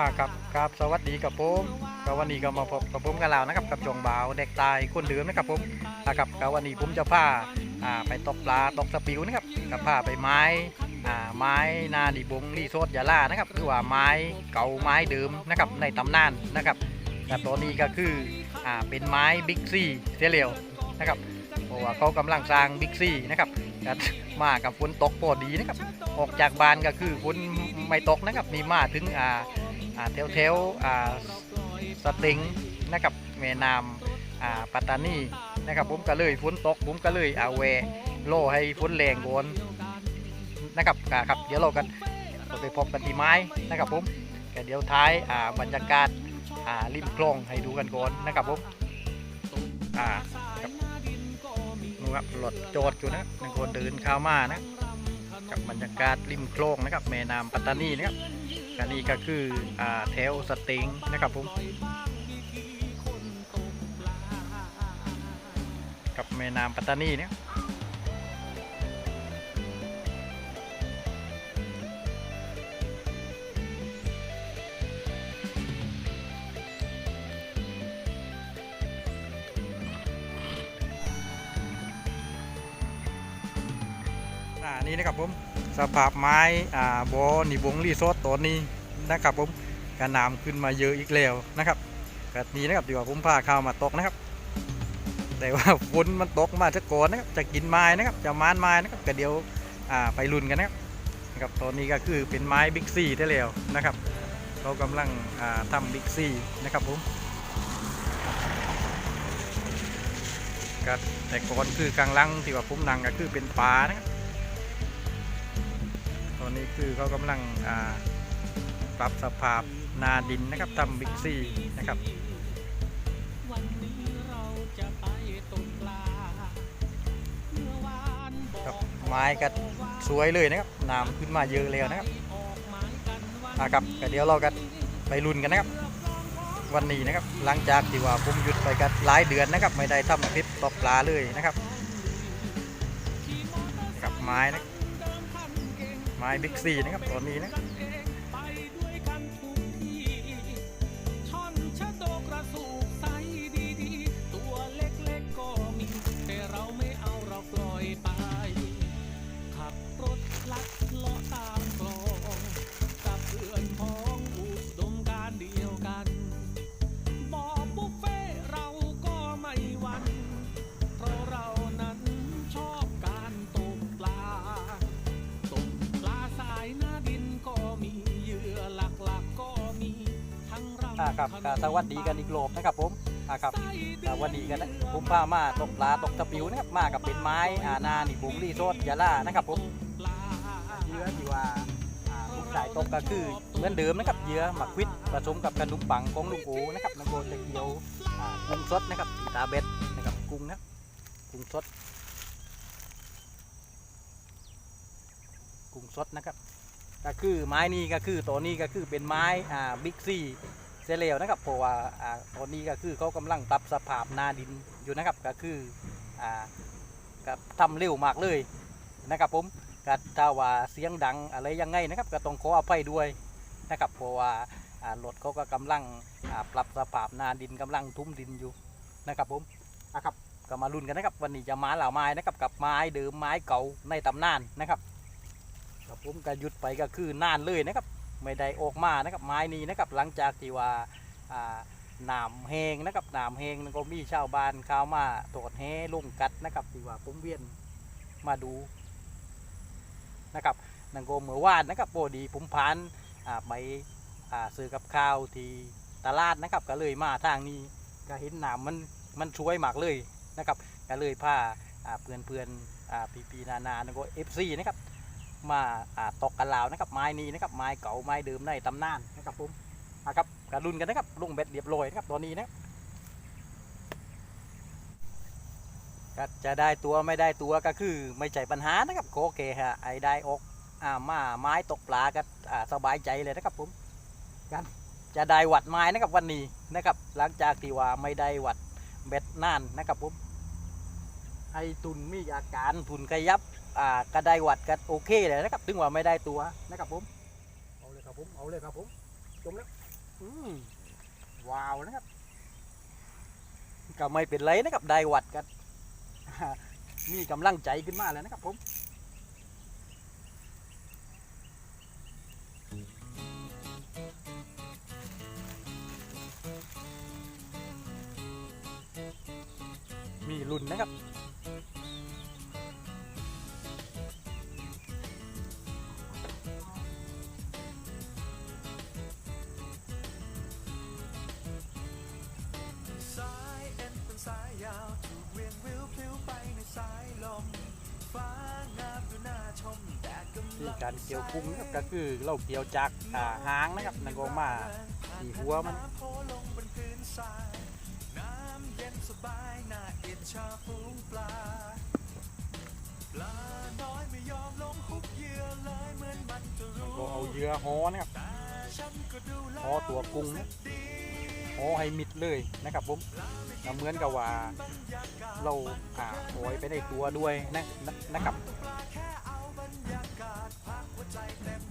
อ่าครับครับสวัสดีกับผมก็วันนี้ก็มาพบกับผมกันแล้วนะครับกับจงบ่าวเด็กตายคนเดิมนะครับผมนะครับก็วันนี้ผมจะพาอ่าไปตกปลาตกสปิวนะครับกับพาไปไม้อ่าไม้นาดิบงรีโซดยาล่านะครับหรือว่าไม้เก่าไม้เดิมนะครับในตำนานนะครับแต่ตัวนี้ก็คืออ่าเป็นไม้บิ๊กซี่เสียเหลียวนะครับเพราะว่าเขากำลังสร้างบิ๊กซี่นะครับก็มากับฝนตกพอดีนะครับออกจากบ้านก็คือฝนไม่ตกนะครับมีมาถึงอ่า แถวแถวสติงนะครับแม่น้ำอ่าปัตตานีนะครับผมก็เลยฝนตกผมก็เลยเอาแวโล่ให้ฝนแรงก่อนนะครับครับเดี๋ยวเรากันไปพบกันที่ไม้นะครับผมก็เดี๋ยวท้ายาบรรยากาศาริมคลองให้ดูกันก่อนนะครับผมอ่าครับนู่นครับรถจอดอยู่นะหนึ่งคนเดินข้าวมานะกับบรรยากาศริมคลองนะครับแม่น้ำปัตตานีนะครับ อันนี้ก็คืออ่าแถวสติงนะครับผมกับแม่น้ำปัตตานีเนี่ย นี่นะครับผมสภาพไม้อ่าบอนิบงรีสอร์ตัวนี้นะครับผมกระน้ำขึ้นมาเยอะอีกแล้วนะครับแบบนี้นะครับดีกว่าผมพาข้าวมาตกนะครับ แต่ว่าฝนมันตกมาจะก่อนนะครับจะกินไม้นะครับจะมานไม้นะครับก็เดี๋ยวอ่าไปลุนกันนะครับนะครับตอนนี้ก็คือเป็นไม้บิ๊กซีได้แล้วนะครับเรากำลังอ่าทำบิ๊กซีนะครับผมก็แต่ก่อนคือกลางลังที่ว่าผมนั่งก็คือเป็นป่านะครับ อนนี้คือเขากำลังอ่าปรับสภาพนาดินนะครับทำบิ๊กซีนะครับครับไม้ก็สวยเลยนะครับน้ำขึ้นมาเยอะแล้วนะครับอ่าครับก็เดี๋ยวเราก็ไปลุ้นกันนะครับ วันนี้นะครับหลังจากที่ว่าผมหยุดไปกันหลายเดือนนะครับ ไม่ได้ทำคลิปตกปลาเลยนะครับกับไม้นะ ไม้บิ๊กซีนะครับตอนนี้นะ อ่าครับก็สวัสดีกันอีกรอบนะครับผมอ่าครับสวัสดีกันนะผมพามาตกปลาตกตะปิวนะครับมากับเป็นไม้อานานี่บุงรีโซดยาล่านะครับผมเยื่อที่ว่าผมสายตกก็คือเหมือนเดิมนะครับเยื่อหมักวิทผสมกับขนมปังของลุงโอนะครับน้ำโบจะเกียวกุ้งสดนะครับตาเบ็ดนะครับกุ้งนะกุ้งสดกุ้งสดนะครับก็คือไม้นี้ก็คือตัวนี้ก็คือเป็นไม้อ่าบิ๊กซี่ เซเลวนะครับเพราะว่าอ่าตัวนี้ก็คือเขากำลังปรับสภาพนาดินอยู่นะครับก็คืออ่าก็ทำเร็วมากเลยนะครับผมก็ถ้าว่าเสียงดังอะไรยังไงนะครับ ก็ต้องขออภัยด้วยนะครับเพราะว่าอ่ารถเขาก็กำลังอ่าปรับสภาพนาดินกำลังทุ่มดินอยู่นะครับผมนะครับก็มาลุ้นกันนะครับ วันนี้จะมาเหล่าไม้นะครับกับไม้เดิมไม้เก่าในตำนานนะครับครับผมก็หยุดไปก็คือนานเลยนะครับ ไม่ได้ออกมานะครับไม้นี้นะครับหลังจากที่ว่าหนามแหงนะครับหนามแหงนั่นก็มีชาวบ้านเข้ามาตรวจแห่ลงกัดนะครับที่ว่าผมเวียนมาดูนะครับนั่นก็เมื่อวานนะครับพอดีผมผ่านไปซื้อกับข้าวที่ตลาดนะครับ ก็เลยมาทางนี้ก็เห็นหนามมันมันช่วยมากเลยนะครับก็เลยพาอ่าเพื่อนเพื่อนปีปีนานานั่นก็เอฟซีนะครับ มาตกกันลาวนะครับไม้นี้นะครับไม้เก่าไม้เดิมในตำนานนะครับผมนะครับกระลุนกันนะครับลุงเบ็ดเรียบร้อยนะครับตอนนี้นะก็จะได้ตัวไม่ได้ตัวก็คือไม่ใช่ปัญหานะครับโอเคฮะไอ้ได้ออกอ่ามาไม้ตกปลาก็อ่าสบายใจเลยนะครับผมกันจะได้หวัดไม้นะครับวันนี้นะครับ หลังจากที่ว่าไม่ได้หวัดเบ็ดนานนะครับผมไอ้ตุนมีอาการทุนขยับ อ่าก็ได้หวัดก็โอเคเลยนะครับ ถึงว่าไม่ได้ตัวนะครับผม เอาเลยครับผม เอาเลยครับผมจมแล้วอืมว้าวนะครับ ก็ไม่เป็นไรนะครับ ได้หวัดกัน มีกำลังใจขึ้นมาแล้วนะครับผม มีรุ่นนะครับ ดกำที่ลังการเกี่ยวกุ้งนะครับก็คือเราเกี่ยวจากอ่าหางนะครับนังกมาที่หัวมันน้ำโพลงบนพื้นทรายน้ำเย็นสบายน่าอิจฉาฝูงปลาปลาน้อยไม่ยอมลงหุบเหยื่อเลยเหมือนมันจะมันรู้ก็เอาเหยื่อฮ้อนะครับแต่ฉันก็ดูแลฮ้อตัวกุ้งนะฮ้อให้มิดเลยนะครับผมเหมือนกับว่าเราอ่าโอยไปในตัวด้วยนะนะครับ ศพั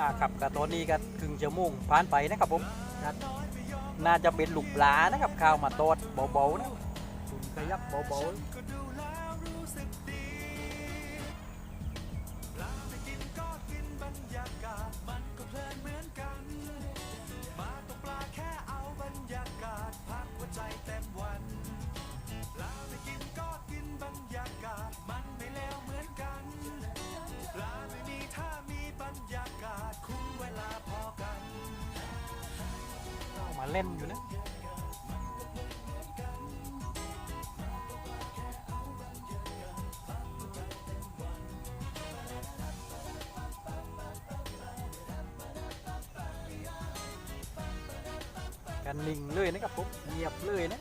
อ่าครับกับตอนนี้ก็ครึ่งชั่วโมงผ่านไปนะครับผมก็น่าจะเป็นลูกปลานะครับข้าวมาตอดเบาๆนะคุณขยับเบาก็ดูแล้วรู้สึกดีปลาไม่กินก็กินบรรยากาศมันก็เพลินเหมือนกันมาตกปลาแค่เอาบรรยากาศพักหัวใจเต็มวันลาไม่กินก็กินบรรยากาศมัน เล่นอยู่นะกันนิ่งเลยนะครับผมเงียบเลยนะ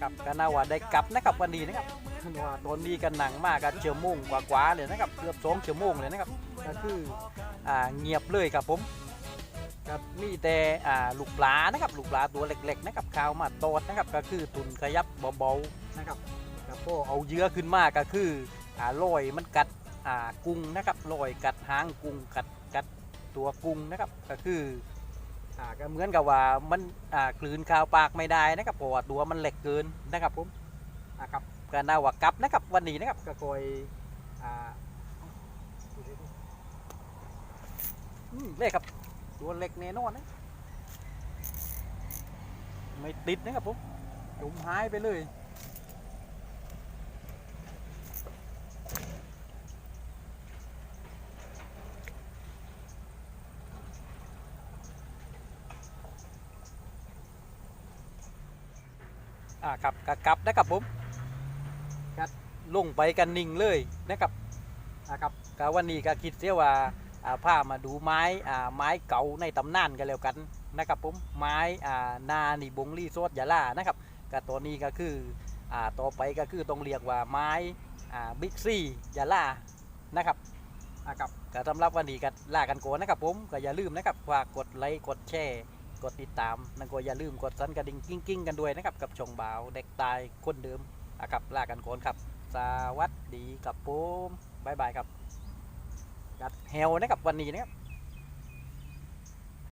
ครับก็น่าว่าได้กลับนะครับวันนี้นะครับว่าตอนนี้กันหนังมากกันเชื่อโมงกว่าๆเลยนะครับเกือบสองชั่วโมงเลยนะครับก็คืออ่าเงียบเลยครับผมครับมีแต่อ่าลูกปลานะครับลูกปลาตัวเล็กๆนะครับข้าวมาตอดนะครับก็คือตุนขยับเบาๆนะครับแล้วก็เอาเยื่อขึ้นมาก็คืออ่าลอยมันกัดอ่ากุ้งนะครับลอยกัดหางกุ้งกัดกัดตัวกุ้งนะครับก็คือ อ่าก็เหมือนกับว่ามันอ่ากลืนข้าวปากไม่ได้นะครับเพราะว่าตัวมันเล็กเกินนะครับผมอ่าครับก็น่าว่ากลับนะครับวันนี้นะครับก็คอยอ่าอืมเล็กครับตัวเล็กแน่นอนนะไม่ติดนะครับผมจมหายไปเลย ก็กลับนะครับผมก็ลงไปกันนิ่งเลยนะครับอ่าครับก็วันนี้ก็คิดเสียว่าอ่าพามาดูไม้ไม้เก่าในตำนานกันแล้วกันนะครับผมไม้อ่านานิบงรีโซดยาล่านะครับก็ตัวนี้ก็คืออต่อไปก็คือต้องเรียกว่าไม้บิ๊กซี่ยาล่านะครับอ่าครับก็สำหรับวันนี้ก็ลากันโกนนะครับผมก็อย่าลืมนะครับฝากกดไลค์กดแชร์ กดติดตามนั่นก็อย่าลืมกดสั่นกระดิ่งกิ้งกิ้งๆกันด้วยนะครับ กับช่องบ่าวเด็กตายคนเดิมอะครับลากันโคนครับ สวัสดีกับผมบายบายครับกัดเฮลนะครับวันนี้นะครับ